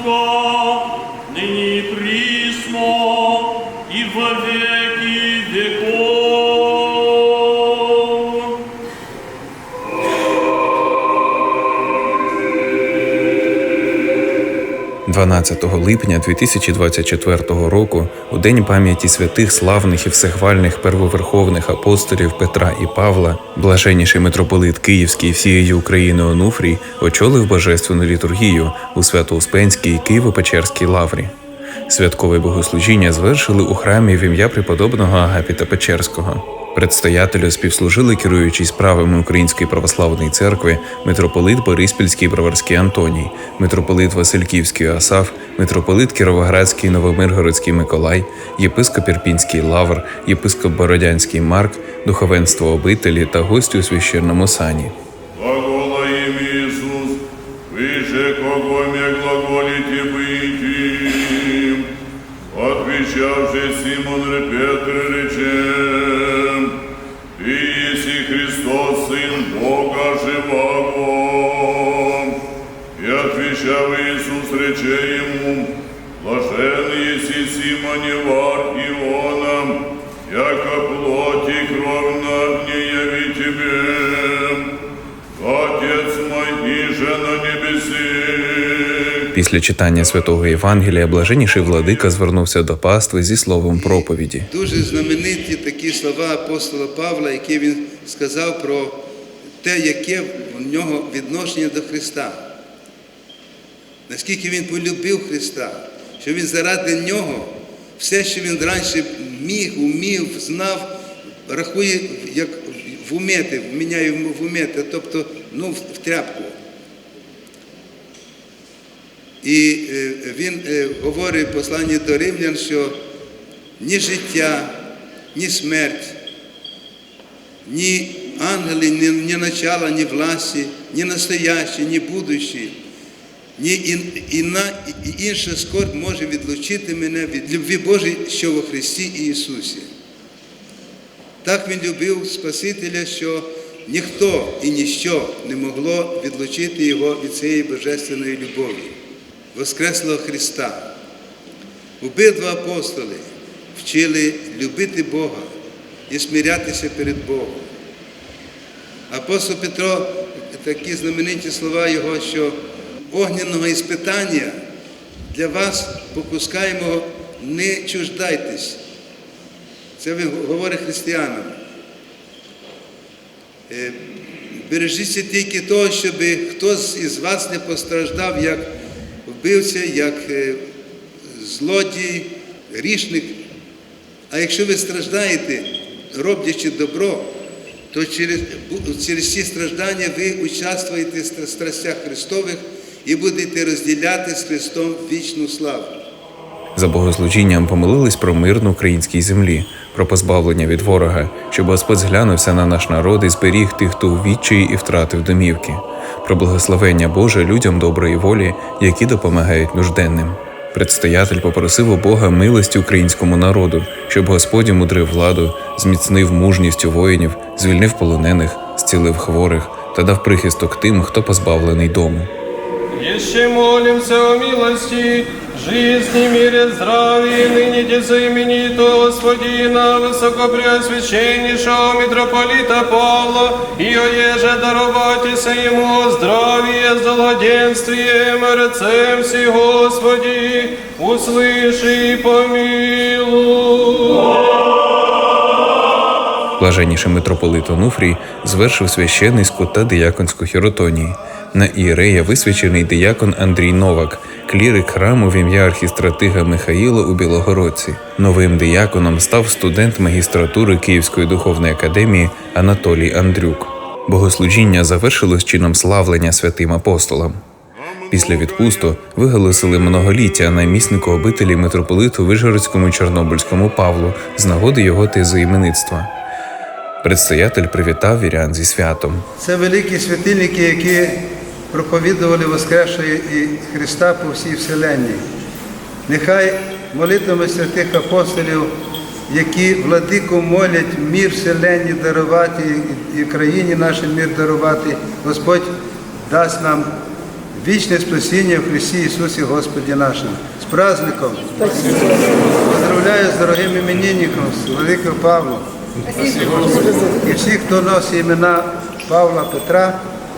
God. 12 липня 2024 року, у день пам'яті святих славних і всехвальних первоверховних апостолів Петра і Павла, блаженніший митрополит Київський і всієї України Онуфрій очолив божественну літургію у Свято-Успенській Києво-Печерській лаврі. Святкове богослужіння звершили у храмі в ім'я преподобного Агапіта Печерського. Предстоятелю співслужили керуючий справами Української православної церкви митрополит Бориспільський Броварський Антоній, митрополит Васильківський Асаф, митрополит Кіровоградський Новомиргородський Миколай, єпископ Ірпінський Лавр, єпископ Бородянський Марк, духовенство обителі та гості у священному сані. Глагола им Иисус, вы отвечав Иисус, рече ему, Блажен еси Симоне Вар Иона, яко плоть и кровь над тебе, Отець мой, іже на небесі. Після читання святого Євангелія блаженніший владика звернувся до пастви зі словом проповіді. Дуже знамениті такі слова апостола Павла, які він сказав про те, яке в нього відношення до Христа. Наскільки він полюбив Христа, що він заради нього все, що він раніше міг, умів, знав, рахує як в умети, вміняє в умети, тобто ну, в тряпку. І е, він е, говорить в посланні до римлян, що ні життя, ні смерть, ні ангели, ні, ні начала, ні власті, ні настоящі, ні будущі, ні і інша скорбь може відлучити мене від любві Божої, що во Христі Ісусі. Так він любив Спасителя, що ніхто і ніщо не могло відлучити його від цієї божественної любові, Воскреслого Христа. Обидва апостоли вчили любити Бога і смирятися перед Богом. Апостол Петро, такі знамениті слова його, що огняного іспитання для вас попускаємо, не чуждайтесь. Це він говорить християнам. Е, Бережіться тільки того, щоб хтось із вас не постраждав як вбивця, як е, злодій, грішник. А якщо ви страждаєте, роблячи добро, то через, через ці страждання ви участвуєте в страстях Христових і будете розділяти з Христом вічну славу. За богослужінням помолились про мир на українській землі, про позбавлення від ворога, щоб Господь зглянувся на наш народ і зберіг тих, хто у відчаї і втратив домівки, про благословення Боже людям доброї волі, які допомагають нужденним. Предстоятель попросив у Бога милості українському народу, щоб Господь мудрив владу, зміцнив мужність у воїнів, звільнив полонених, зцілив хворих та дав прихисток тим, хто позбавлений дому Еще молимся о милости, жизни, мире, здравии, ныне де знаменитого Господина, высокопреосвященнейшего митрополита Павла, и оеже дароватися ему здравие с долгоденствием, рецем си, Господи, услыши и помилуй. Блаженніший митрополит Онуфрій звершив священницьку та дияконську хіротонії. на ієрея висвячений диякон Андрій Новак, клірик храму в ім'я архістратига Михаїла у Білогородці. Новим дияконом став студент магістратури Київської духовної академії Анатолій Андрюк. Богослужіння завершилось чином славлення святим апостолам. Після відпусту виголосили многоліття наміснику обителі митрополиту Вижгородському Чорнобильському Павлу з нагоди його тезоіменництва. Предстоятель привітав вірян зі святом. Це великі святильники, які проповідували Воскресшого і Христа по всій вселенні. Нехай молитвами святих апостолів, які владику молять мір вселенні дарувати і країні нашій мір дарувати, Господь дасть нам вічне спасіння в Христі Ісусі Господі нашому. З праздником! Поздравляю з дорогим іменинником, з Великим Павлом. І всіх, хто носить імена Павла Петра,